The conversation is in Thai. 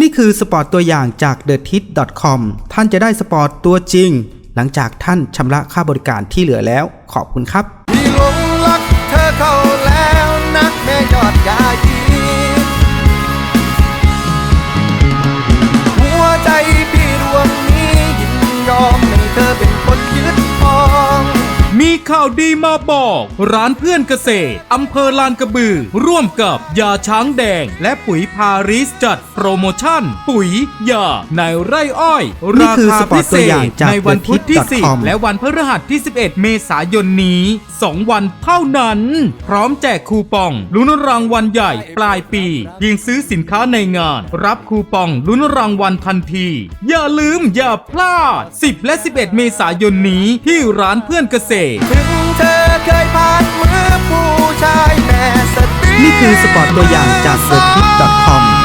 นี่คือสปอร์ตตัวอย่างจาก t h e t i t c o m ท่านจะได้สปอร์ตตัวจริง หลังจากท่านชำระค่าบริการที่เหลือแล้ว ขอบคุณครับที่หลงรักเธอเข้าแล้วนักแม่ยอดยายีหัวใจพี่ดวงนี้ยินยอมให้เธอเป็น ข่าวดีมาบอก ร้านเพื่อนเกษตรอำเภอลานกระบือ ร่วมกับยาช้างแดง และปุ๋ยพาริสจัดโปรโมชั่น ปุ๋ยยาในไร่อ้อยนี่ราคือคาสปอร์พิตเศตัวอย่าษในวันพุธที่ 10 และวันพฤหัสที่ 11 เมษายนนี้ 2 วันเท่านั้น พร้อมแจกคูปอง ลุ้นรางวัลใหญ่ปลายปี ยิงซื้อสินค้าในงาน รับคูปองลุ้นรางวัลทันที อย่าลืมอย่าพลาด 10 และ 11 เมษายนนี้ที่ร้านเพื่อนเกษตรถึงเธอเคยผ่านมือผู้ชายแม่สตรีนี่คือสปอร์ตตัวอย่างจาก t h e t i t c o m